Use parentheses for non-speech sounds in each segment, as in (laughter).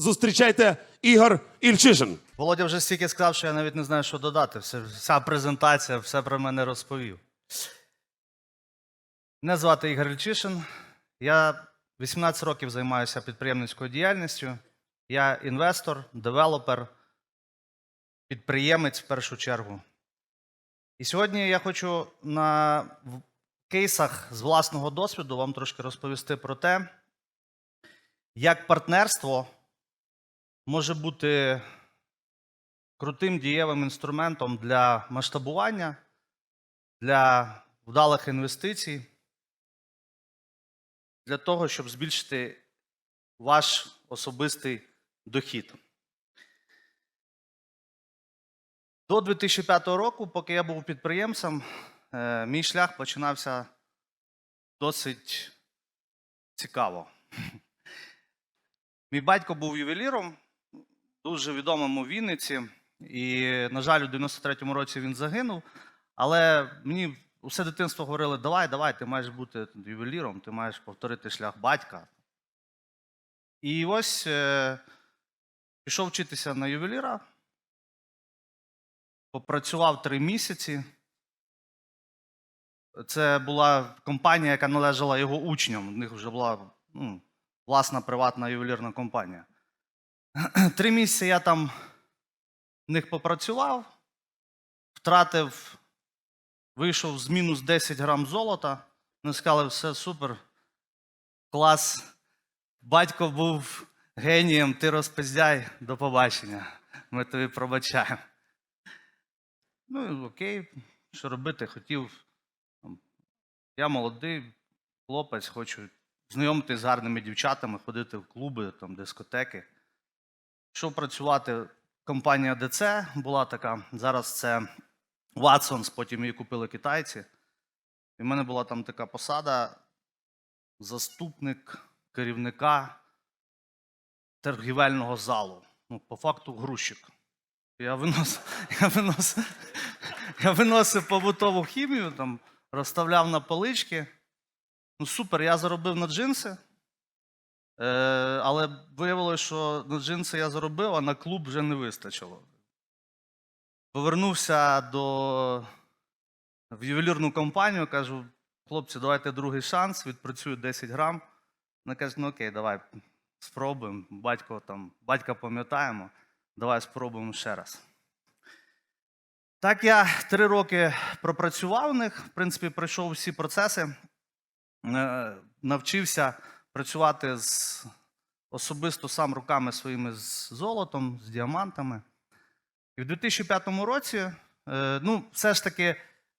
Зустрічайте Ігор Ільчишин. Володя вже стільки сказав, що я навіть не знаю, що додати. Все, вся презентація, все про мене розповів. Мене звати Ігор Ільчишин. Я 18 років займаюся підприємницькою діяльністю. Я інвестор, девелопер, підприємець в першу чергу. І сьогодні я хочу на кейсах з власного досвіду вам трошки розповісти про те, як партнерство може бути крутим дієвим інструментом для масштабування, для вдалих інвестицій, для того, щоб збільшити ваш особистий дохід. До 2005 року, поки я був підприємцем, е, мій шлях починався досить цікаво. (laughs) Мій батько був ювеліром, дуже відомим у Вінниці. І, на жаль, у 93-му році він загинув. Але мені усе дитинство говорили: давай, давай, ти маєш бути ювеліром, ти маєш повторити шлях батька. І ось е, пішов вчитися на ювеліра, попрацював три місяці. Це була компанія, яка належала його учням. У них вже була ну, власна приватна ювелірна компанія. (clears throat) Три місяці я там в них попрацював, втратив, вийшов з мінус 10 грам золота. Вони сказали, все супер, клас. Батько був генієм, ти розпиздяй, до побачення. Ми тобі пробачаємо. Ну, окей, що робити, хотів. Я молодий хлопець, хочу знайомитися з гарними дівчатами, ходити в клуби, там, дискотеки. Пішов працювати компанія ДЦ, була така. Зараз це Watsons, потім її купили китайці. І в мене була там така посада: заступник керівника торгівельного залу. Ну, по факту грузчик. Я виносив, (laughs) я виносив, (laughs) я виносив побутову хімію, там, розставляв на полички. Ну, супер, я заробив на джинси. Е, але виявилося, що на джинси я заробив, а на клуб вже не вистачило. Повернувся до в ювелірну компанію, кажу: хлопці, давайте другий шанс, відпрацюю 10 грам. Вони кажуть, ну окей, давай спробуємо. Батько там, батька пам'ятаємо, давай спробуємо ще раз. Так я три роки пропрацював в них, в принципі, пройшов всі процеси, е, навчився працювати з особисто сам руками своїми з золотом, з діамантами. І в 2005 році, е, ну, все ж таки,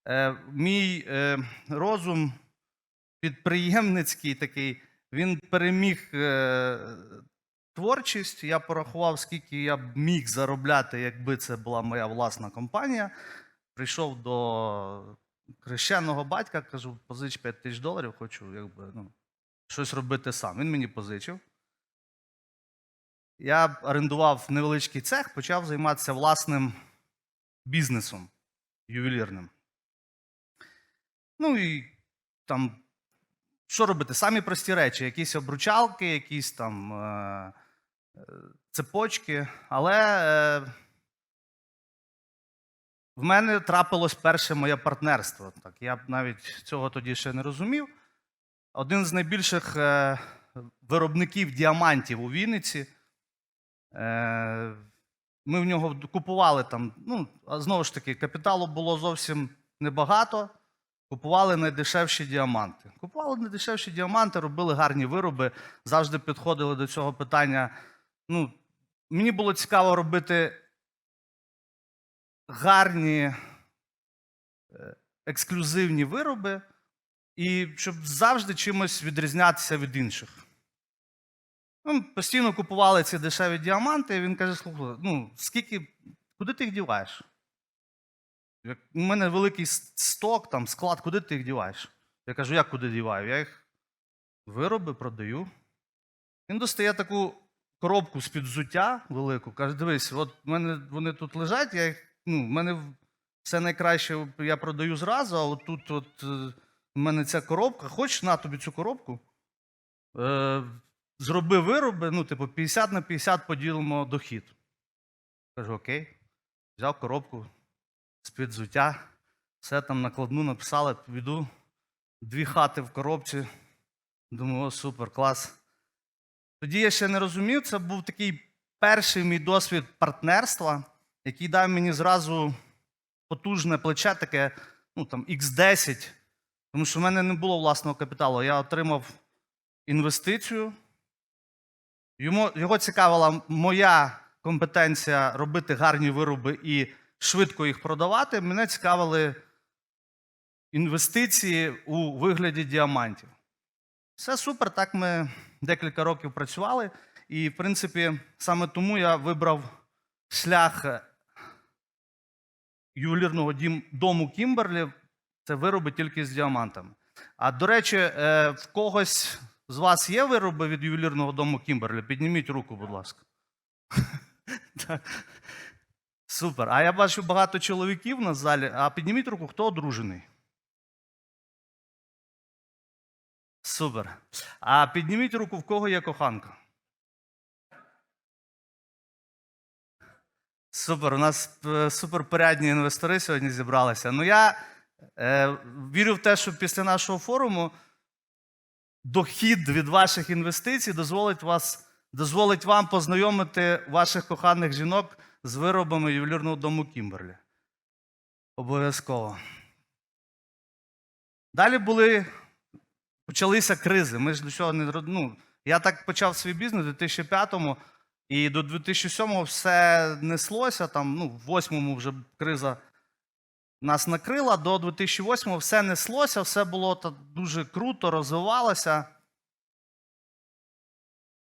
е, мій е, розум підприємницький такий, він переміг творчість. Я порахував, скільки я б міг заробляти, якби це була моя власна компанія. Прийшов до хрещеного батька, кажу, позич 5 тисяч доларів, хочу якби, ну, щось робити сам. Він мені позичив. Я орендував невеличкий цех, почав займатися власним бізнесом ювелірним. Ну і там, що робити? Самі прості речі, якісь обручалки, якісь там е- е, цепочки. Але е- в мене трапилось перше моє партнерство. Так, я навіть цього тоді ще не розумів. Один з найбільших е- виробників діамантів у Вінниці. Е, Ми в нього купували там, ну, знову ж таки, капіталу було зовсім небагато. Купували найдешевші діаманти. Купували найдешевші діаманти, робили гарні вироби, завжди підходили до цього питання. Ну, мені було цікаво робити гарні, е, ексклюзивні вироби, і щоб завжди чимось відрізнятися від інших. Ну, постійно купували ці дешеві діаманти, і він каже: слухай, ну, скільки, куди ти їх діваєш? Як, у мене великий сток, там, склад, куди ти їх діваєш? Я кажу, як куди діваю? Я їх вироби продаю. Він достає таку коробку з-під взуття велику, каже: дивись, от в мене вони тут лежать, я їх, ну, в мене все найкраще я продаю зразу, а от тут от, в мене ця коробка. Хочеш на тобі цю коробку? Е, зроби вироби, ну, типу, 50 на 50 поділимо дохід. Кажу, окей. Взяв коробку з-під взуття, все там накладну написали, піду. Дві хати в коробці. Думаю, о, супер, клас. Тоді я ще не розумів, це був такий перший мій досвід партнерства, який дав мені зразу потужне плече, таке, ну там, X10, тому що в мене не було власного капіталу. Я отримав інвестицію. Йому, його цікавила моя компетенція робити гарні вироби і швидко їх продавати. Мене цікавили інвестиції у вигляді діамантів. Все супер, так ми декілька років працювали. І, в принципі, саме тому я вибрав шлях е, ювелірного дому Кімберлі. Це вироби тільки з діамантами. А до речі, е, в когось з вас є вироби від ювелірного дому Кімберлі? Підніміть руку, будь ласка. (laughs) Супер. А я бачу багато чоловіків на залі. А підніміть руку, хто одружений? Супер. А підніміть руку, в кого є коханка. Супер. У нас е, суперпорядні інвестори сьогодні зібралися. Ну я вірю в те, що після нашого форуму дохід від ваших інвестицій дозволить, вас, дозволить вам познайомити ваших коханих жінок з виробами ювелірного дому Кімберлі. Обов'язково. Далі були почалися кризи. Ми ж до цього не ну, Я так почав свій бізнес у 2005-му, і до 2007-го все неслося. Там, ну, в 2008-му вже криза нас накрила, до 2008-го все неслося, все було дуже круто, розвивалося.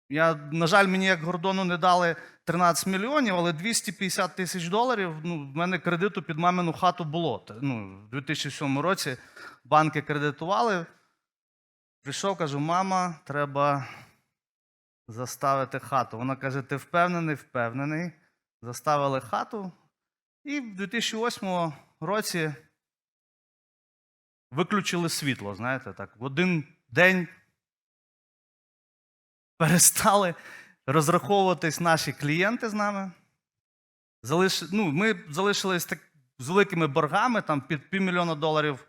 Я, на жаль, мені як Гордону не дали 13 мільйонів, але 250 тисяч доларів. Ну, в мене кредиту під мамину хату було. Ну, в 2007 році банки кредитували. Прийшов, кажу, мама, треба заставити хату. Вона каже: ти впевнений, впевнений. Заставили хату. І в 2008 році виключили світло, знаєте, так. В один день перестали розраховуватись наші клієнти з нами. Залиш... Ну, ми залишились так... з великими боргами, там під півмільйона доларів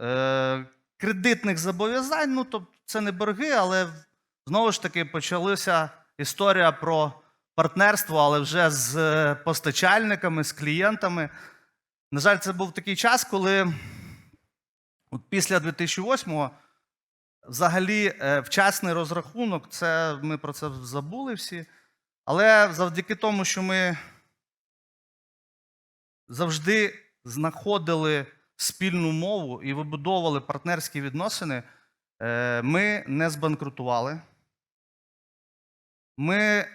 е... кредитних зобов'язань. Ну, тобто це не борги, але знову ж таки почалася історія про партнерство, але вже з е, постачальниками, з клієнтами. На жаль, це був такий час, коли от після 2008-го взагалі е, вчасний розрахунок, це ми про це забули всі. Але завдяки тому, що ми завжди знаходили спільну мову і вибудовували партнерські відносини, е, ми не збанкрутували. Ми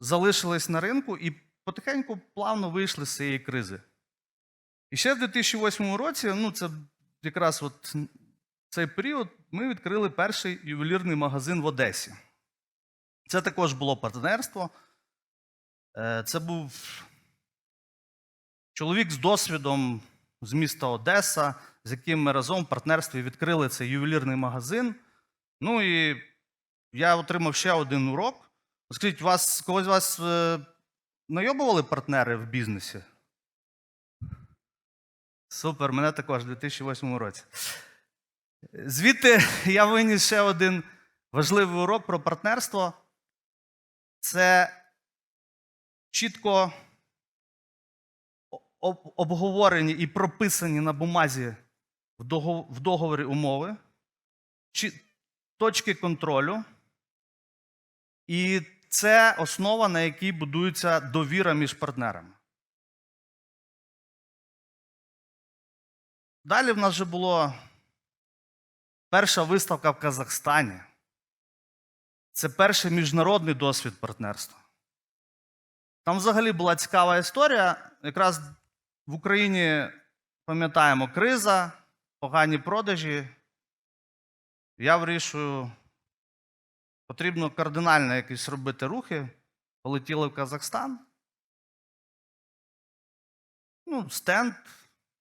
залишились на ринку і потихеньку плавно вийшли з цієї кризи. І ще в 2008 році, ну це якраз от цей період, ми відкрили перший ювелірний магазин в Одесі. Це також було партнерство. Е, Це був чоловік з досвідом з міста Одеса, з яким ми разом в партнерстві відкрили цей ювелірний магазин. Ну і я отримав ще один урок. Скажіть, вас когось з вас е, найобували партнери в бізнесі? Супер, мене також у 2008 році. Звідти я виніс ще один важливий урок про партнерство. Це чітко обговорені і прописані на бумазі в договорі умови, точки контролю. І це основа, на якій будується довіра між партнерами. Далі в нас вже була перша виставка в Казахстані. Це перший міжнародний досвід партнерства. Там взагалі була цікава історія. Якраз в Україні пам'ятаємо криза, погані продажі. Я вирішую, потрібно кардинально якісь робити рухи. Полетіли в Казахстан. Ну, стенд,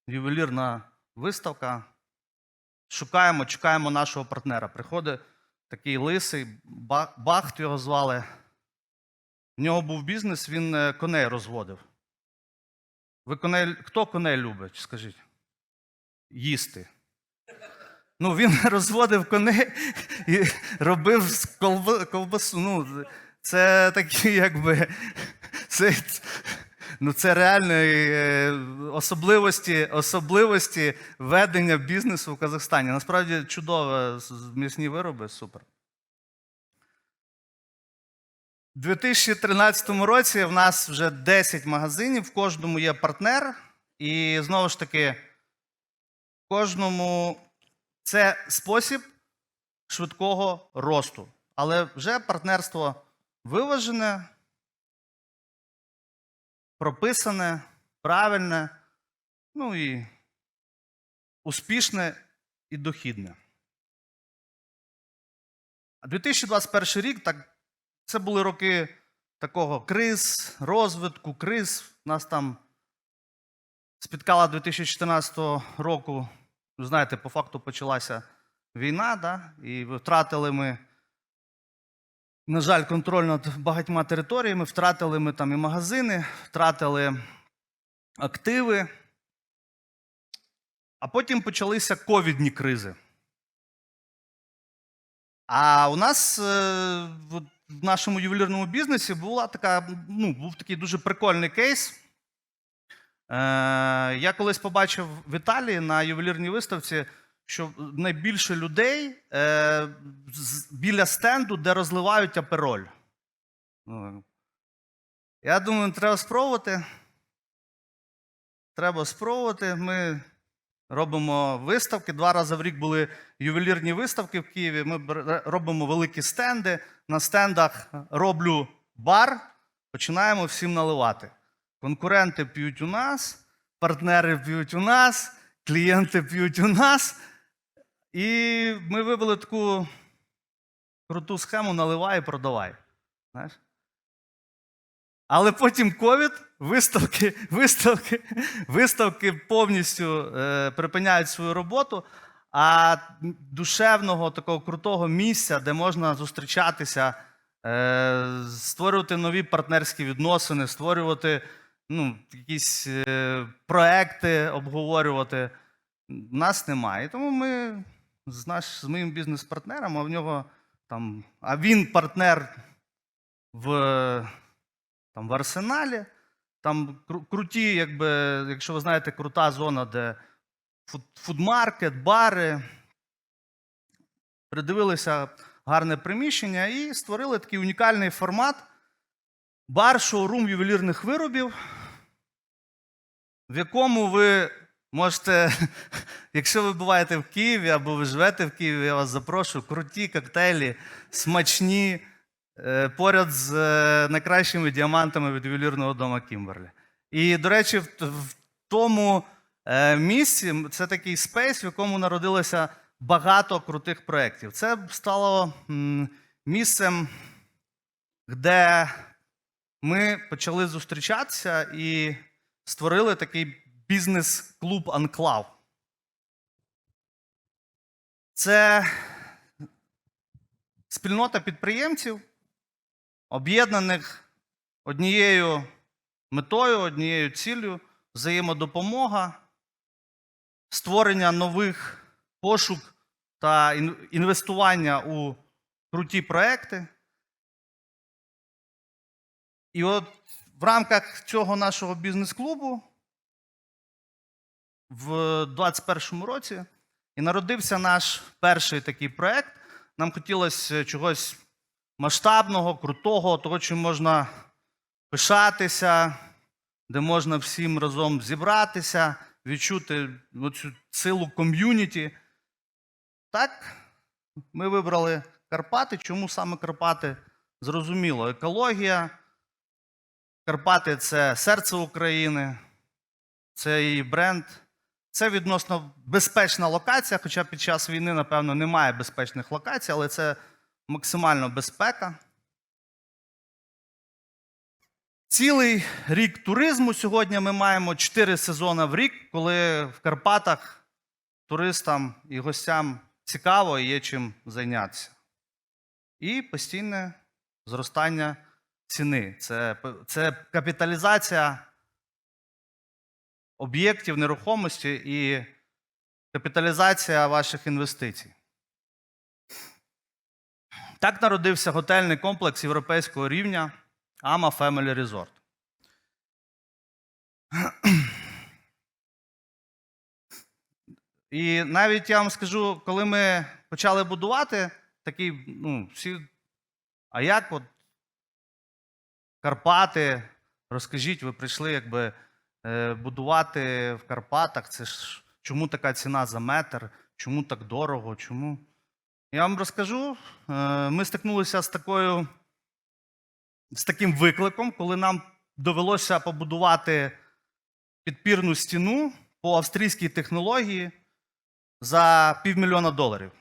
ювелірна виставка. Шукаємо, чекаємо нашого партнера. Приходить такий лисий, Бахт його звали. В нього був бізнес, він е, коней розводив. Ви коней, хто коней любить, скажіть? Їсти. Ну, він (laughs) розводив коней і робив ковбасу. Ну, це такі, якби. Це, ну, це реально е, особливості, особливості ведення бізнесу в Казахстані. Насправді чудове м'ясні вироби, супер. У 2013 році в нас вже 10 магазинів, в кожному є партнер, і знову ж таки, кожному це спосіб швидкого росту. Але вже партнерство виважене, прописане, правильне, ну і успішне і дохідне. А 2021 рік так, це були роки такого криз, розвитку, криз. Нас там спіткала 2014 року. Знаєте, по факту почалася війна, да? і втратили ми, на жаль, контроль над багатьма територіями, втратили ми там і магазини, втратили активи. А потім почалися ковідні кризи. А у нас е, в нашому ювелірному бізнесі була така, ну, був такий дуже прикольний кейс. Е, я колись побачив в Італії на ювелірній виставці, що найбільше людей е, біля стенду, де розливають апероль. Ну, Я думаю, треба спробувати. Треба спробувати. Ми робимо виставки. Два рази в рік були ювелірні виставки в Києві. Ми робимо великі стенди. На стендах роблю бар, починаємо всім наливати. Конкуренти п'ють у нас, партнери п'ють у нас, клієнти п'ють у нас. І ми вивели таку круту схему наливай і продавай. Знаєш? Але потім ковід, виставки, виставки, виставки повністю е, припиняють свою роботу. А душевного такого крутого місця, де можна зустрічатися, е, створювати нові партнерські відносини, створювати ну, якісь е, проекти, обговорювати, в нас немає. Тому ми з, наш, з моїм бізнес-партнером, а в нього там, а він партнер в там в арсеналі. Там круті, якби, якщо ви знаєте, крута зона, де фудмаркет, бари. Придивилися гарне приміщення і створили такий унікальний формат бар-шоурум ювелірних виробів, в якому ви можете, (laughs) якщо ви буваєте в Києві або ви живете в Києві, я вас запрошую, круті коктейлі, смачні, е, поряд з е, найкращими діамантами від ювелірного дому Кімберлі. І, до речі, в, тому е, місці це такий спейс, в якому народилося багато крутих проєктів. Це стало місцем, де ми почали зустрічатися і створили такий бізнес-клуб Анклав. Це спільнота підприємців, об'єднаних однією метою, однією ціллю взаємодопомога, створення нових пошук та інвестування у круті проекти. І от в рамках цього нашого бізнес-клубу в 2021 році і народився наш перший такий проект. Нам хотілося чогось масштабного, крутого, того, чим можна пишатися, де можна всім разом зібратися, відчути цю силу ком'юніті. Так, ми вибрали Карпати. Чому саме Карпати? Зрозуміло, екологія. Карпати це серце України, це її бренд. Це відносно безпечна локація, хоча під час війни, напевно, немає безпечних локацій, але це максимально безпека. Цілий рік туризму. Сьогодні ми маємо 4 сезони в рік, коли в Карпатах туристам і гостям цікаво і є чим зайнятися. і постійне зростання ціни. Це, це капіталізація об'єктів нерухомості і капіталізація ваших інвестицій. Так народився готельний комплекс європейського рівня AMA Family Resort. І навіть я вам скажу, коли ми почали будувати, такий, ну, всі. А як от Карпати, розкажіть, ви прийшли якби е, будувати в Карпатах, це ж чому така ціна за метр, чому так дорого, чому? Я вам розкажу. Е, Ми стикнулися з такою з таким викликом, коли нам довелося побудувати підпірну стіну по австрійській технології за півмільйона доларів.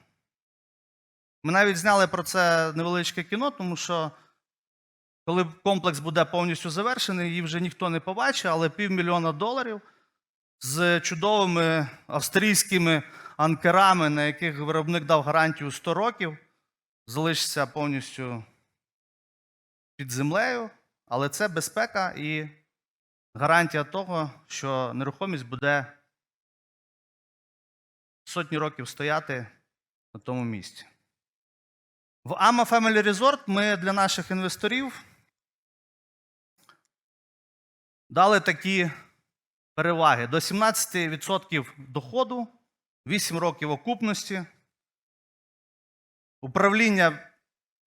Ми навіть зняли про це невеличке кіно, тому що коли комплекс буде повністю завершений, її вже ніхто не побачить, але півмільйона доларів з чудовими австрійськими анкерами, на яких виробник дав гарантію 100 років, залишиться повністю під землею, але це безпека і гарантія того, що нерухомість буде сотні років стояти на тому місці. В AMA Family Resort ми для наших інвесторів дали такі переваги: до 17% доходу, 8 років окупності. Управління,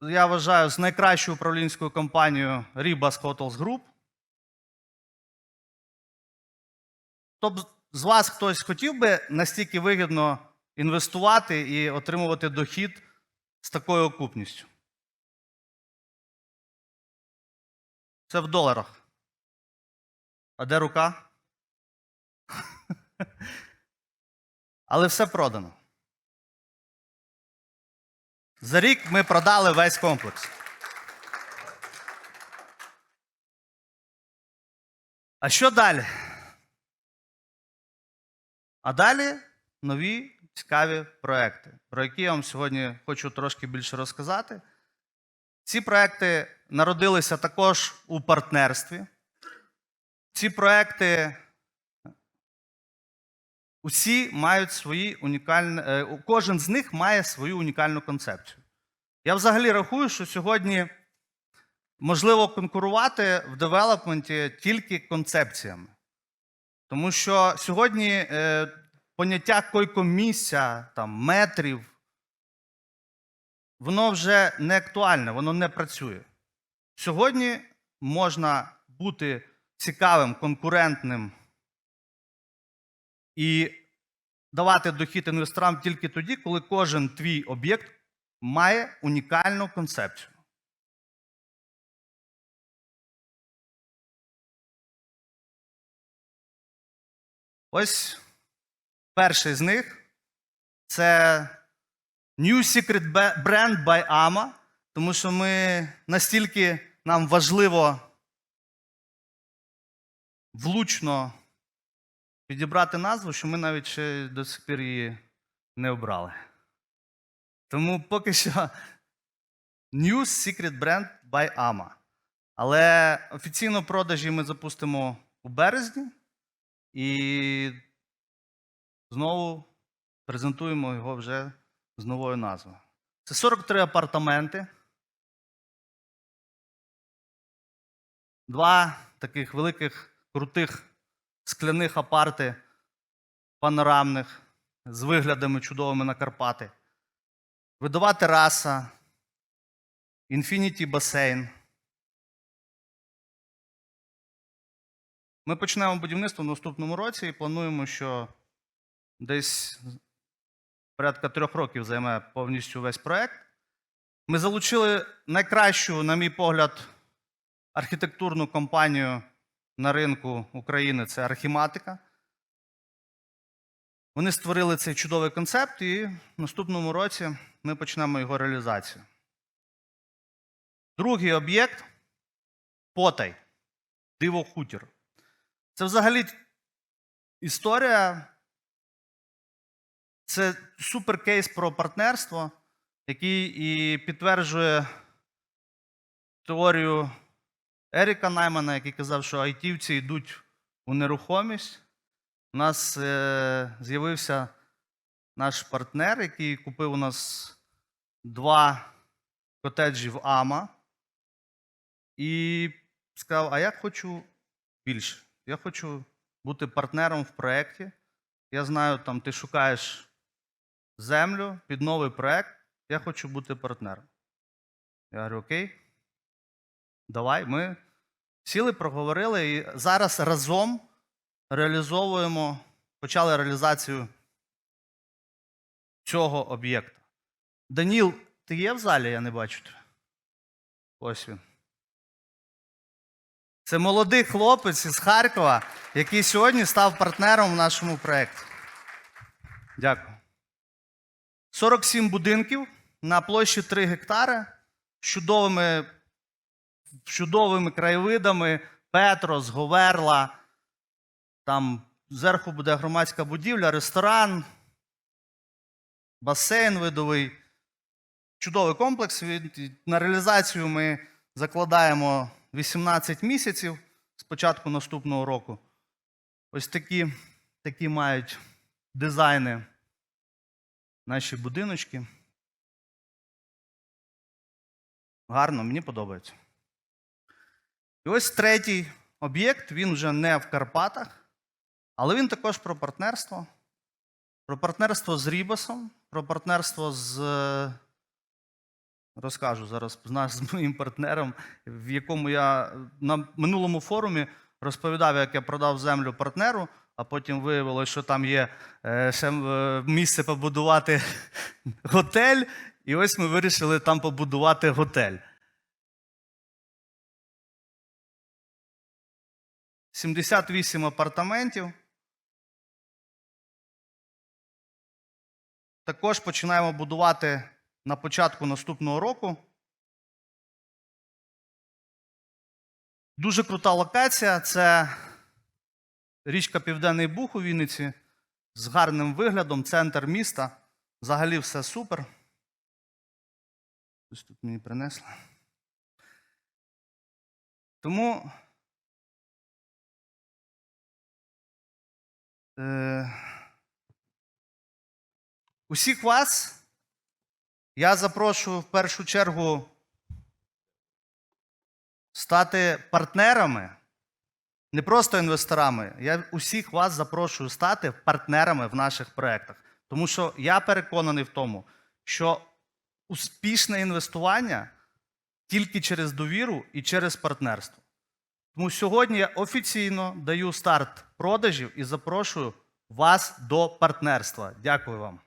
я вважаю, з найкращою управлінською компанією Ribas Hotels Group. Тобто з вас хтось хотів би настільки вигідно інвестувати і отримувати дохід з такою окупністю? Це в доларах. А де рука? Але все продано. За рік ми продали весь комплекс. А що далі? А далі нові цікаві проекти, про які я вам сьогодні хочу трошки більше розказати. Ці проекти народилися також у партнерстві. Ці проекти усі мають свої унікальні, е, кожен з них має свою унікальну концепцію. Я взагалі рахую, що сьогодні можливо конкурувати в девелопменті тільки концепціями. Тому що сьогодні е, поняття койкомісця, там, метрів, воно вже не актуальне, воно не працює. Сьогодні можна бути цікавим, конкурентним і давати дохід інвесторам тільки тоді, коли кожен твій об'єкт має унікальну концепцію. Ось перший з них це New Secret Brand by AMA, тому що ми настільки нам важливо влучно підібрати назву, що ми навіть ще до сих пір її не обрали. Тому поки що New Secret Brand by AMA. Але офіційно продажі ми запустимо у березні і знову презентуємо його вже з новою назвою. Це 43 апартаменти. Два таких великих крутих скляних апарти панорамних з виглядами чудовими на Карпати. Видова тераса, інфініті басейн. Ми почнемо будівництво в наступному році і плануємо, що десь порядка трьох років займе повністю весь проект. Ми залучили найкращу, на мій погляд, архітектурну компанію на ринку України це Архіматика. Вони створили цей чудовий концепт, і в наступному році ми почнемо його реалізацію. Другий об'єкт Потай. Диво Хутір. Це взагалі історія. Це суперкейс про партнерство. який і підтверджує теорію Еріка Наймана, який казав, що айтівці йдуть у нерухомість. У нас е, з'явився наш партнер, який купив у нас два котеджі в Ама. І сказав: а я хочу більше. Я хочу бути партнером в проєкті. Я знаю, там ти шукаєш землю під новий проєкт. Я хочу бути партнером. Я говорю, окей, давай. Ми сіли, проговорили і зараз разом реалізовуємо, почали реалізацію цього об'єкта. Даніл, ти є в залі? Я не бачу тебе. Ось він. Це молодий хлопець із Харкова, який сьогодні став партнером в нашому проєкті. Дякую. 47 будинків на площі 3 гектари з чудовими, чудовими краєвидами Петрос, Говерла. Там зверху буде громадська будівля, ресторан, басейн видовий. Чудовий комплекс. На реалізацію ми закладаємо 18 місяців з початку наступного року. Ось такі, такі мають дизайни наші будиночки. Гарно, мені подобається. І ось третій об'єкт, він вже не в Карпатах, але він також про партнерство. Про партнерство з Рібасом, про партнерство з. е, Розкажу зараз нас з моїм партнером, в якому я на минулому форумі розповідав, як я продав землю партнеру, а потім виявилося, що там є е, ще е, місце побудувати (laughs) готель, і ось ми вирішили там побудувати готель. 78 апартаментів. Також починаємо будувати на початку наступного року. Дуже крута локація. Це річка Південний Буг у Вінниці з гарним виглядом, центр міста. Взагалі все супер. Ось тут мені принесли. Тому. Е, усіх вас я запрошую в першу чергу стати партнерами, не просто інвесторами. Я усіх вас запрошую стати партнерами в наших проєктах. Тому що я переконаний в тому, що успішне інвестування тільки через довіру і через партнерство. Тому сьогодні я офіційно даю старт продажів і запрошую вас до партнерства. Дякую вам.